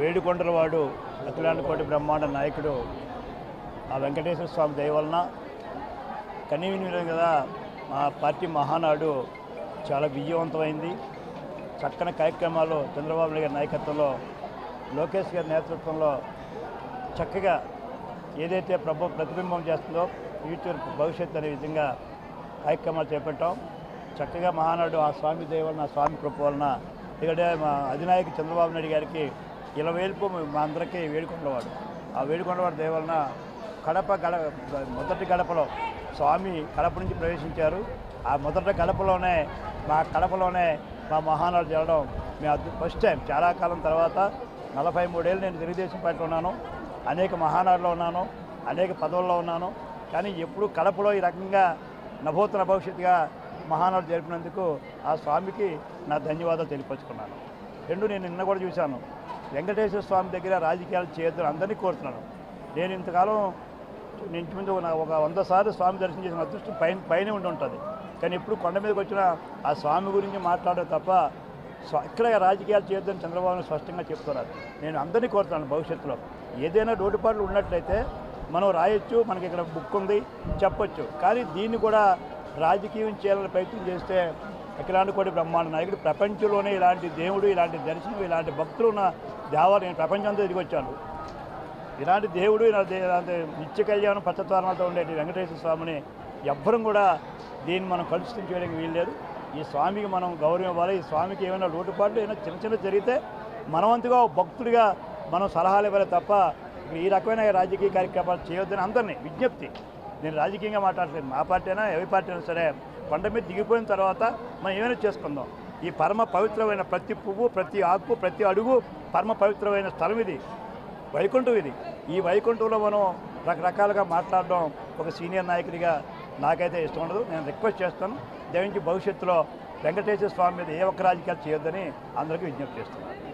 వేడుకొండలవాడు వాడు కోటి బ్రహ్మాండ నాయకుడు ఆ వెంకటేశ్వర స్వామి దయవలన కనీవిని కదా మా పార్టీ మహానాడు చాలా విజయవంతమైంది. చక్కని కార్యక్రమాలు చంద్రబాబు నాయుడు గారి నాయకత్వంలో లోకేష్ గారి నేతృత్వంలో చక్కగా ఏదైతే ప్రభు ప్రతిబింబం చేస్తుందో ఫ్యూచర్ భవిష్యత్తు అనే విధంగా కార్యక్రమాలు చేపట్టాం. చక్కగా మహానాడు ఆ స్వామి దయ వలన స్వామి కృప వలన ఇక్కడ మా అధినాయక చంద్రబాబు నాయుడు గారికి ఇలా వేలుపు మా అందరికీ వేడుకొండవాడు ఆ వేడుకొండవాడు దేవలన కడప గడ మొదటి గడపలో స్వామి కడప నుంచి ప్రవేశించారు. ఆ మొదటి గడపలోనే మా కడపలోనే మా మహానాడు జరగడం మేము ఫస్ట్ టైం చాలా కాలం తర్వాత నలభై మూడేళ్ళు నేను తెలుగుదేశం పార్టీలో ఉన్నాను. అనేక మహానాడులో ఉన్నాను. అనేక పదవుల్లో ఉన్నాను. కానీ ఎప్పుడు కడపలో ఈ రకంగా నభూతన భవిష్యత్తుగా మహానాడు జరిపినందుకు ఆ స్వామికి నా ధన్యవాదాలు తెలియపరుచుకున్నాను. రెండు నేను నిన్న కూడా చూశాను. వెంకటేశ్వర స్వామి దగ్గర రాజకీయాలు చేయొద్దని అందరినీ కోరుతున్నాను. నేను ఇంతకాలం నేను ఇంచుమించు ఒక- ఒక వంద సార్లు స్వామి దర్శనం చేసిన అదృష్టం పైన పైన ఉండి ఉంటుంది. కానీ ఎప్పుడు కొండ మీదకి వచ్చిన ఆ స్వామి గురించి మాట్లాడడం తప్ప స్వ- ఇక్కడ రాజకీయాలు చేయొద్దని చంద్రబాబు స్పష్టంగా చెప్తున్నారు. నేను అందరినీ కోరుతున్నాను భవిష్యత్తులో. ఏదైనా లోటుపాట్లు ఉన్నట్లయితే మనం రాయొచ్చు మనకి ఇక్కడ బుక్ ఉంది చెప్పొచ్చు. కానీ దీన్ని కూడా రాజకీయం చేయాలని ప్రయత్నం చేస్తే అఖిలాంటి బ్రహ్మాండ నాయకుడు. ప్రపంచంలోనే ఇలాంటి దేవుడు ఇలాంటి దర్శనం ఇలాంటి భక్తులు ఉన్న దేవాలయం నేను ప్రపంచంతో తిరిగి వచ్చాను ఇలాంటి దేవుడు ఇలాంటి నిత్య కళ్యాణం పచ్చత్వరణాలతో ఉండే వెంకటేశ్వర స్వామిని ఎవ్వరం కూడా దీన్ని మనం కలుషితం చేయడానికి వీల్లేదు. ఈ స్వామికి మనం గౌరవం ఇవ్వాలి. ఈ స్వామికి ఏమైనా లోటుపాట్లు ఏమైనా చిన్న చిన్న జరిగితే మనవంతుగా భక్తుడిగా మనం సలహాలు ఇవ్వాలి తప్ప ఈ రకమైన రాజకీయ కార్యక్రమాలు చేయొద్దని అందరినీ విజ్ఞప్తి. నేను రాజకీయంగా మాట్లాడలేదు మా పార్టీ అయినా ఏ పార్టీ అయినా సరే కొండ మీద దిగిపోయిన తర్వాత మనం ఏమైనా చేసుకుందాం. ఈ పరమ పవిత్రమైన ప్రతి పువ్వు ప్రతి ఆకు ప్రతి అడుగు పరమ పవిత్రమైన స్థలం ఇది. వైకుంఠం ఇది. ఈ వైకుంఠంలో మనం రకరకాలుగా మాట్లాడడం ఒక సీనియర్ నాయకుడిగా నాకైతే ఇష్టం ఉండదు. నేను రిక్వెస్ట్ చేస్తాను. దయవించి భవిష్యత్తులో వెంకటేశ్వర స్వామి మీద ఏ ఒక్క రాజకీయాలు చేయొద్దని అందరికీ విజ్ఞప్తి చేస్తున్నాను.